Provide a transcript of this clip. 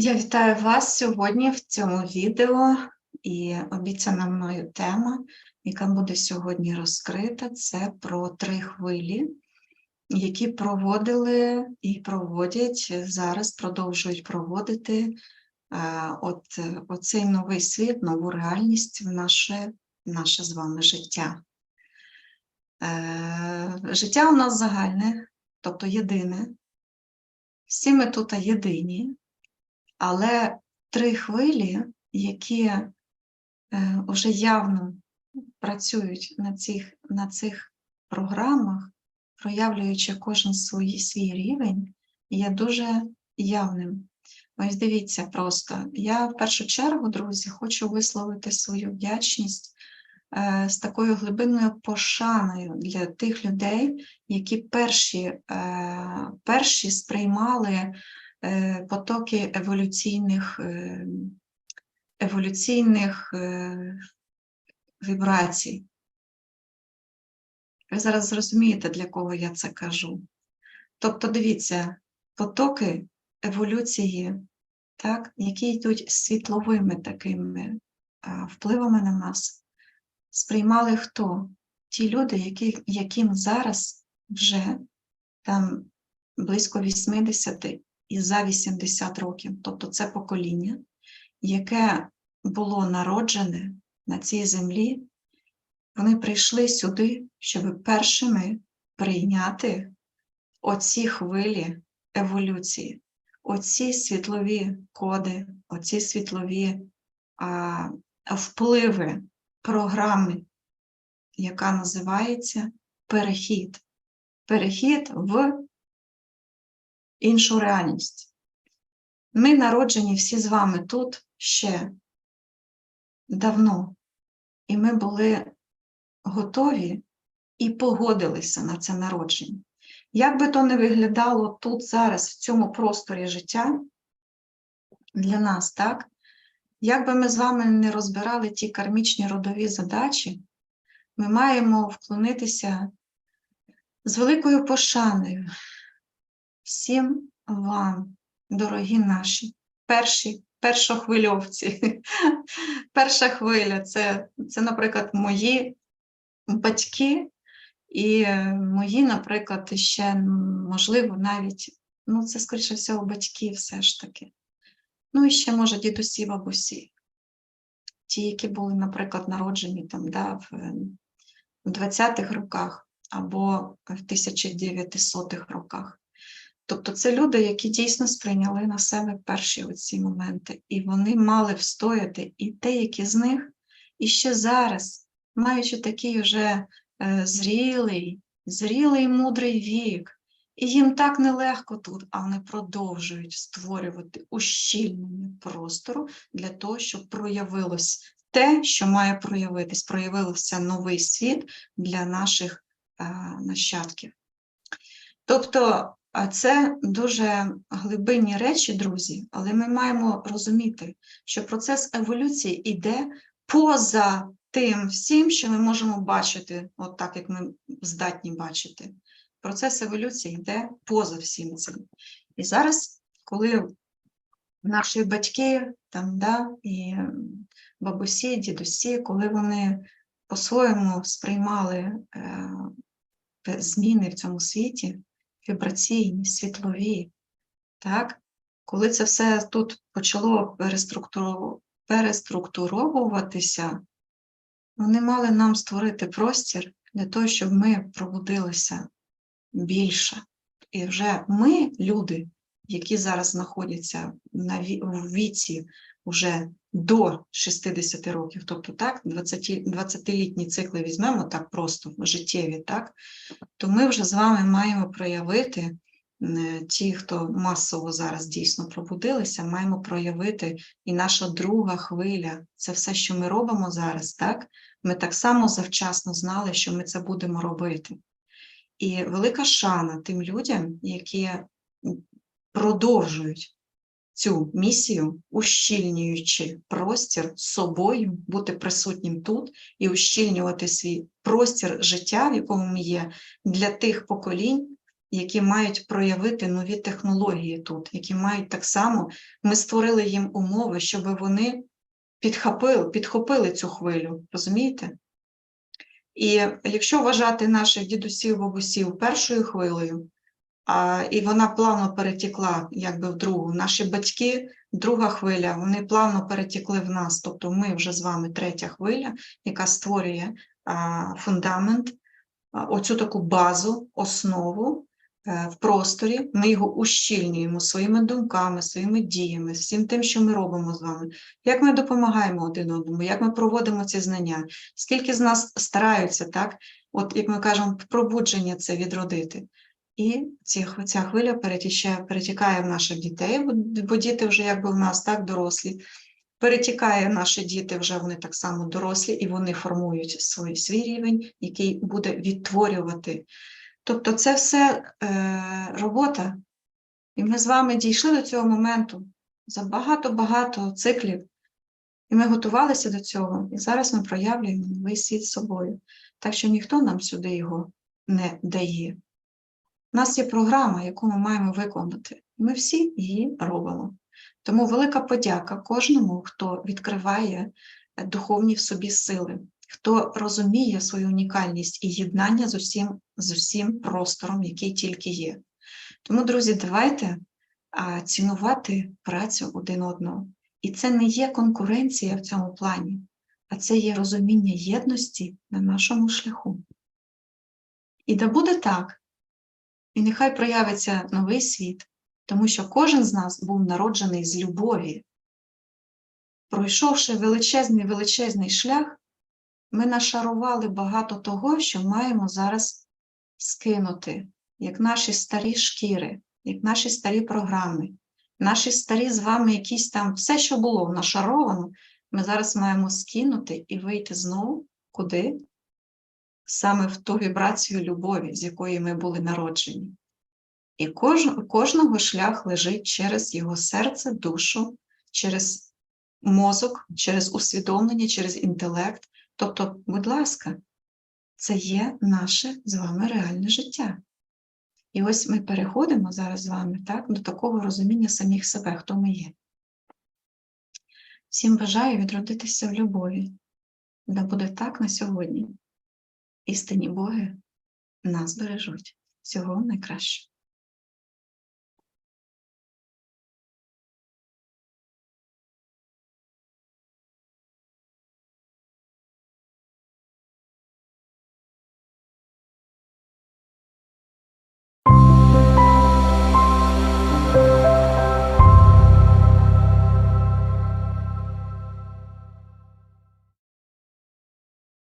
Я вітаю вас сьогодні в цьому відео і обіцяна мною тема, яка буде сьогодні розкрита, це про три хвилі, які проводили і проводять зараз, продовжують проводити е, от, оцей новий світ, нову реальність в наше, наше з вами життя. Е, Життя у нас загальне, тобто єдине. Всі ми тут єдині. Але три хвилі, які е, вже явно працюють на цих, на цих програмах, проявлюючи кожен свій, свій рівень, є дуже явним. Ось дивіться просто. Я в першу чергу, друзі, хочу висловити свою вдячність е, з такою глибинною пошаною для тих людей, які перші, е, перші сприймали е, потоки еволюційних, е, еволюційних е, вібрацій. Ви зараз зрозумієте, для кого я це кажу. Тобто, дивіться, потоки еволюції, так, які йдуть світловими такими впливами на нас, сприймали хто? Ті люди, які, яким зараз вже там близько 80 і за 80 років, тобто це покоління, яке було народжене на цій землі, вони прийшли сюди, щоб першими прийняти оці хвилі еволюції, оці світлові коди, оці світлові а, впливи програми, яка називається перехід. Перехід в іншу реальність. Ми народжені всі з вами тут ще давно, і ми були готові і погодилися на це народження. Як би то не виглядало тут зараз, в цьому просторі життя для нас, так? Як би ми з вами не розбирали ті кармічні родові задачі, ми маємо вклонитися з великою пошаною всім вам, дорогі наші, перші, першохвильовці. Перша хвиля це, це, наприклад, мої батьки і мої, наприклад, ще, можливо, навіть, ну, це, скоріше всього, батьки все ж таки. Ну, і ще, може, дідусі, бабусі. Ті, які були, наприклад, народжені там, да, в, в 20-х роках або в 1900-х роках. Тобто це люди, які дійсно сприйняли на себе перші оці моменти, і вони мали встояти, і деякі з них і ще зараз, маючи такий вже е, зрілий, зрілий мудрий вік, і їм так нелегко тут, а вони продовжують створювати ущільнення простору для того, щоб проявилось те, що має проявитись, проявився новий світ для наших е, нащадків. Тобто а це дуже глибинні речі, друзі, але ми маємо розуміти, що процес еволюції йде поза тим всім, що ми можемо бачити, от так як ми здатні бачити. Процес еволюції йде поза всім цим. І зараз, коли наші батьки, там, да, і бабусі, дідусі, коли вони по-своєму сприймали е, зміни в цьому світі, вібраційні, світлові. Так? Коли це все тут почало переструктуровуватися, вони мали нам створити простір для того, щоб ми пробудилися більше. І вже ми, люди, які зараз знаходяться на віці вже до 60 років, тобто так, 20-літні цикли візьмемо так просто життєві, так, то ми вже з вами маємо проявити. Ті, хто масово зараз дійсно пробудилися, маємо проявити і наша друга хвиля. Це все, що ми робимо зараз, так? Ми так само завчасно знали, що ми це будемо робити. І велика шана тим людям, які продовжують цю місію, ущільнюючи простір собою, бути присутнім тут і ущільнювати свій простір життя, в якому ми є, для тих поколінь, які мають проявити нові технології тут, які мають так само, ми створили їм умови, щоб вони підхопили, підхопили цю хвилю, розумієте? І якщо вважати наших дідусів, бабусів першою хвилею, і вона плавно перетекла якби в другу, наші батьки, друга хвиля, вони плавно перетекли в нас. Тобто ми вже з вами третя хвиля, яка створює фундамент, оцю таку базу, основу е, в просторі. Ми його ущільнюємо своїми думками, своїми діями, всім тим, що ми робимо з вами. Як ми допомагаємо один одному, як ми проводимо ці знання, скільки з нас стараються, так? От як ми кажемо, пробудження це відродити. І ці, ця хвиля перетічає, перетікає в наших дітей, бо, діти вже якби в нас так дорослі. Перетікає наші діти, вже вони так само дорослі, і вони формують свій, свій рівень, який буде відтворювати. Тобто, це все е, робота, і ми з вами дійшли до цього моменту за багато-багато циклів. І ми готувалися до цього, і зараз ми проявлюємо новий світ собою. Так що ніхто нам сюди його не дає. У нас є програма, яку ми маємо виконати. Ми всі її робимо. Тому велика подяка кожному, хто відкриває е, духовні в собі сили, хто розуміє свою унікальність і єднання з усім, з усім простором, який тільки є. Тому, друзі, давайте цінувати працю один одного. І це не є конкуренція в цьому плані, а це є розуміння єдності на нашому шляху. І да буде так, і нехай проявиться новий світ, тому що кожен з нас був народжений з любові. Пройшовши величезний величезний шлях, ми нашарували багато того, що маємо зараз скинути, як наші старі шкіри, як наші старі програми, наші старі з вами якісь там все, що було нашаровано, ми зараз маємо скинути і вийти знову куди? Саме в ту вібрацію любові, з якої ми були народжені. І кож, кожного шлях лежить через його серце, душу, через мозок, через усвідомлення, через інтелект. Тобто, будь ласка, це є наше з вами реальне життя. І ось ми переходимо зараз з вами так, до такого розуміння самих себе, хто ми є. Всім бажаю відродитися в любові. Да буде так на сьогодні. Істинні Боги нас бережуть. Всього найкращого.